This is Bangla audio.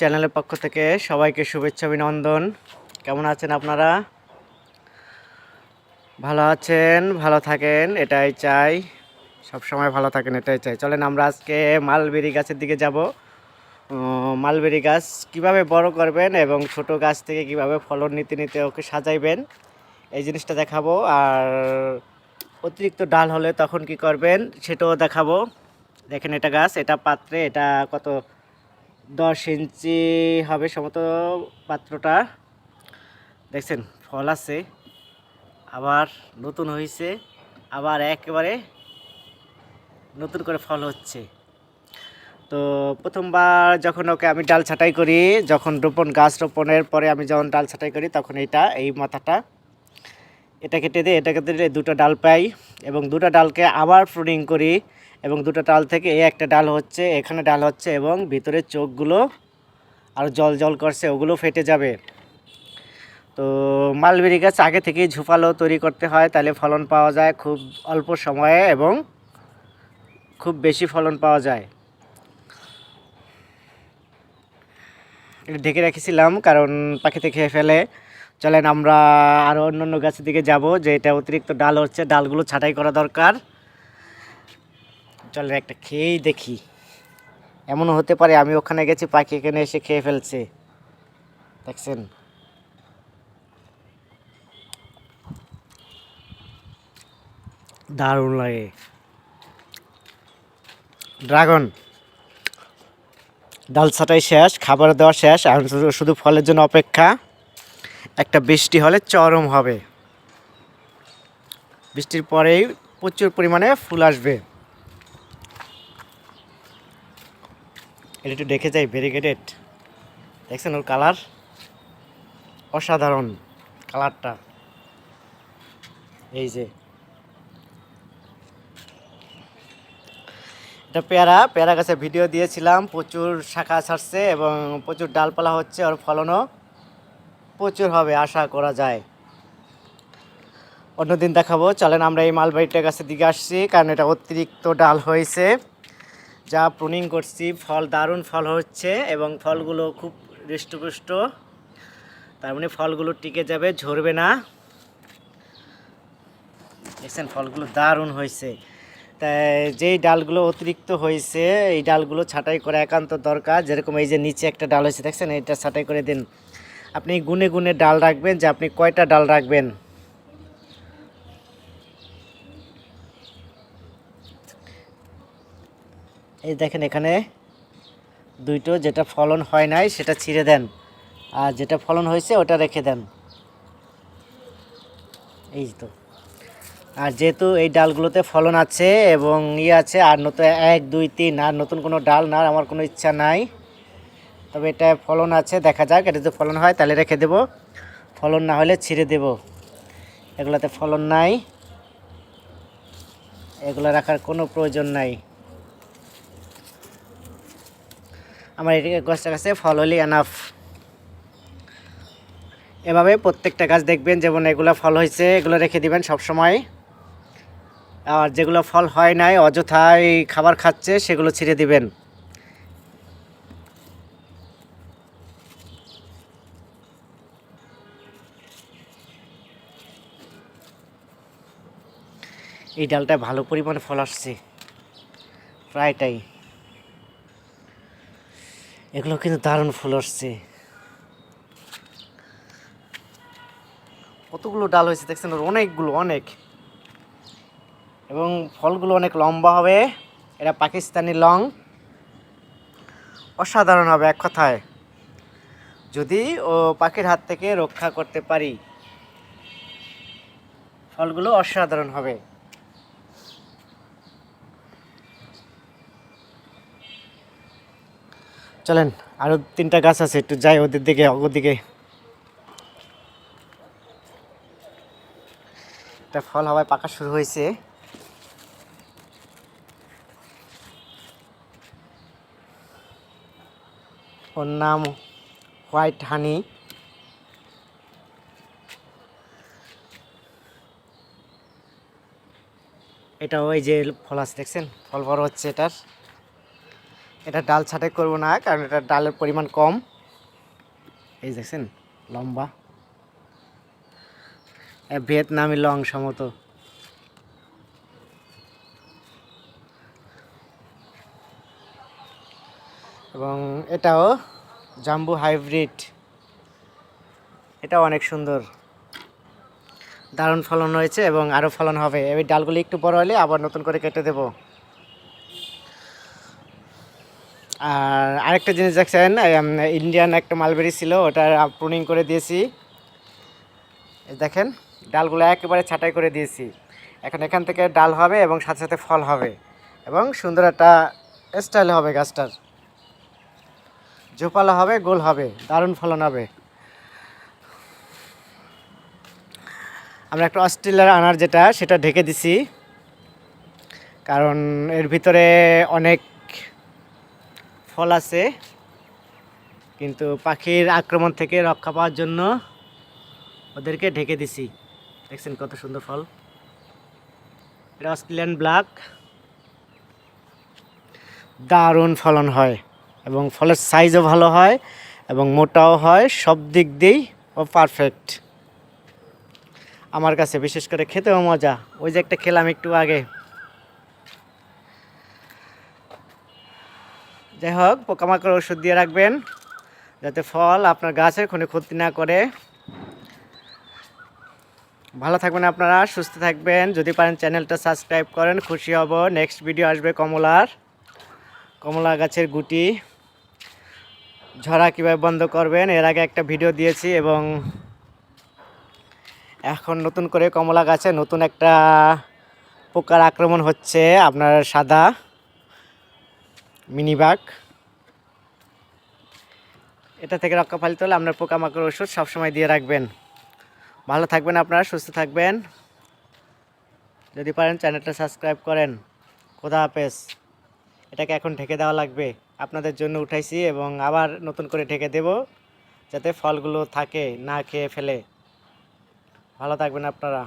চ্যানেলের পক্ষ থেকে সবাইকে শুভেচ্ছা, অভিনন্দন। কেমন আছেন আপনারা? ভালো আছেন? ভালো থাকেন? এটাই চাই। সব সময় ভালো থাকেন, এটাই চাই। চলেন আমরা আজকে মালবেরি গাছের দিকে যাব। মালবেরি গাছ কীভাবে বড় করবেন এবং ছোট গাছ থেকে কীভাবে ফলন নিতে নিতে ওকে সাজাইবেন, এই জিনিসটা দেখাবো। আর অতিরিক্ত ডাল হলে তখন কি করবেন সেটাও দেখাবো। দেখেন এটা গাছ, এটা পাত্রে এটা কত দশ ইঞ্চি হবে সমত পাত্রটা। দেখছেন, ফল আছে, আবার নতুন হয়েছে আবার একেবারে নতুন করে ফল হচ্ছে। তো প্রথমবার যখন ওকে আমি ডাল ছাঁটাই করি, যখন রোপণ, গাছ রোপণের পরে আমি যখন ডাল ছাঁটাই করি, তখন এটা, এই মাথাটা, এটা কেটে দিই এটা কেটে দিলে দুটো ডাল পাই এবং দুটো ডালকে আবার প্রুনিং করি। এবং দুটো ডাল থেকে এই একটা ডাল হচ্ছে, এখানে ডাল হচ্ছে এবং ভিতরে চোখগুলো আর জল জল করছে, ওগুলো ফেটে যাবে। তো মালবেরি গাছ আগে থেকেই ঝুপালো তৈরি করতে হয়, তাহলে ফলন পাওয়া যায় খুব অল্প সময়ে এবং খুব বেশি ফলন পাওয়া যায়। এটা ঢেকে রেখেছিলাম কারণ পাখিতে খেয়ে ফেলে। চলেন আমরা আরও অন্য অন্য গাছের দিকে যাব, যে এটা অতিরিক্ত ডাল হচ্ছে, ডালগুলো ছাঁটাই করা দরকার। চলেন একটা খেয়েই দেখি। এমনও হতে পারে আমি ওখানে গেছি, পাখি এখানে এসে খেয়ে ফেলছে। দেখছেন? দারুণ লাগে। ড্রাগন। ডাল ছাটাই শেষ, খাবার দেওয়া শেষ শুধু শুধু ফলের জন্য অপেক্ষা। একটা বৃষ্টি হলে চরম হবে। বৃষ্টির পরেই প্রচুর পরিমাণে ফুল আসবে। এটা একটু দেখে যাই ভেরিগেটেড দেখছেন ওর কালার অসাধারণ কালারটা এই যে। এটা পেয়ারা পেয়ারা গাছে ভিডিও দিয়েছিলাম, প্রচুর শাখা ছাড়ছে এবং প্রচুর ডালপালা হচ্ছে ওর ফলনও। প্রচুর হবে, আশা করা যায়। অন্যদিন দেখাবো। চলেন আমরা এই মালবাড়িটা গাছের দিকে আসছি, কারণ এটা অতিরিক্ত ডাল হয়েছে। যা প্রুনিং করছি, ফল দারুণ ফল হচ্ছে এবং ফলগুলো খুব হৃষ্টপুষ্ট। তার মানে ফলগুলো টিকে যাবে, ঝরবে না। দেখছেন, ফলগুলো দারুণ হয়েছে। তাই যেই ডালগুলো অতিরিক্ত হয়েছে, এই ডালগুলো ছাঁটাই করা একান্ত দরকার। যেরকম এই যে নিচে একটা ডাল হয়েছে, দেখছেন? এটা ছাঁটাই করে দিন। আপনি গুনে গুনে ডাল রাখবেন যে আপনি কয়টা ডাল রাখবেন? এই দেখেন এখানে দুইটো যেটা ফলন হয় নাই, সেটা ছিঁড়ে দেন। আর যেটা ফলন হয়েছে, ওটা রেখে দেন। এই তো। আর যেহেতু এই ডালগুলোতে ফলন আছে এবং ইয়ে আছে, আর নতুন এক, দুই, তিন, আর নতুন কোনো ডাল না, আমার কোনো ইচ্ছা নাই। তবে এটা ফলন আছে, দেখা যাক, এটা যদি ফলন হয়, তাহলে রেখে দেব। ফলন না হলে ছিঁড়ে দেব। এগুলোতে ফলন নাই। এগুলো রাখার কোনো প্রয়োজন নাই। আমার এদিকে গাছটা কাছে ফল হলে এনাফ এভাবে প্রত্যেকটা গাছ দেখবেন যেমন এগুলো ফল হয়েছে, এগুলো রেখে দিবেন সব সময় আর যেগুলো ফল হয় নাই অযথায় খাবার খাচ্ছে, সেগুলো ছিঁড়ে দিবেন। এই ডালটা ভালো পরিমাণে ফল আসছে। প্রায়টাই। এগুলো কিন্তু দারুণ ফুল আসছে। কতগুলো ডাল হয়েছে দেখছেন? অনেকগুলো, অনেক। এবং ফলগুলো অনেক লম্বা হবে। এটা পাকিস্তানি লং। অসাধারণ হবে এক কথায়। যদি ও পাখির হাত থেকে রক্ষা করতে পারি, ফলগুলো অসাধারণ হবে। চলেন আরও তিনটা গাছ আছে, একটু যাই ওদের দিকে, ওদিকে। একটা ফল হওয়ায় পাকা শুরু হয়েছে। ওর নাম হোয়াইট হানি। এটা ওই যে ফল আছে, দেখছেন? ফল বড় হচ্ছে এটার। এটা ডাল ছাটাই করব না, কারণ এটা ডালের পরিমাণ কম। এই দেখছেন, লম্বা। ভিয়েতনামি লং সমত। এবং এটাও জাম্বু হাইব্রিড। এটা অনেক সুন্দর। দারুণ ফলন হয়েছে এবং আরও ফলন হবে। এই ডালগুলি একটু বড় হলে আবার নতুন করে কেটে দেব। আর আরেকটা জিনিস দেখছেন ইন্ডিয়ান একটা মালবেরি ছিল ওটা প্রুনিং করে দিয়েছি। দেখেন, ডালগুলো একেবারে ছাঁটাই করে দিয়েছি। এখন এখান থেকে ডাল হবে এবং সাথে সাথে ফল হবে এবং সুন্দর একটা স্টাইল হবে গাছটার। ঝোপালো হবে, গোল হবে, দারুণ ফলন হবে। আমরা একটা অস্ট্রেলিয়ার আনার যেটা, সেটা ঢেকে দিছি। কারণ এর ভিতরে অনেক ফল আছে, কিন্তু পাখির আক্রমণ থেকে রক্ষা পাওয়ার জন্য ওদেরকে ঢেকে দিছি। দেখছেন কত সুন্দর ফল। এটা অস্ট্রেলিয়ান ব্ল্যাক। দারুণ ফলন হয় এবং ফলের সাইজও ভালো হয় এবং মোটাও হয়, সব দিক দিয়েই ও পারফেক্ট আমার কাছে বিশেষ করে খেতেও মজা। ওই যে একটা খেলাম একটু আগে। যাই হোক, পোকামাকড় ওষুধ দিয়ে রাখবেন, যাতে ফল আপনার গাছের কোনো ক্ষতি না করে। ভালো থাকবেন আপনারা, সুস্থ থাকবেন। যদি পারেন চ্যানেলটা সাবস্ক্রাইব করেন, খুশি হব। নেক্সট ভিডিও আসবে কমলার, কমলা গাছের গুটি। ঝরা কীভাবে বন্ধ করবেন, এর আগে একটা ভিডিও দিয়েছি এবং এখন নতুন করে কমলা গাছে নতুন একটা পোকার আক্রমণ হচ্ছে আপনার সাদা। মিনিবাগ। এটা থেকে রক্ষা পালিত হলে আপনার পোকামাকড় ওষুধ সবসময় দিয়ে রাখবেন। ভালো থাকবেন আপনারা, সুস্থ থাকবেন। যদি পারেন চ্যানেলটা সাবস্ক্রাইব করেন। খোদা হাফেজ। এটাকে এখন ঢেকে দেওয়া লাগবে। আপনাদের জন্য উঠাইছি এবং আবার নতুন করে ঢেকে দেব যাতে ফলগুলো থাকে, না খেয়ে ফেলে। ভালো থাকবেন আপনারা।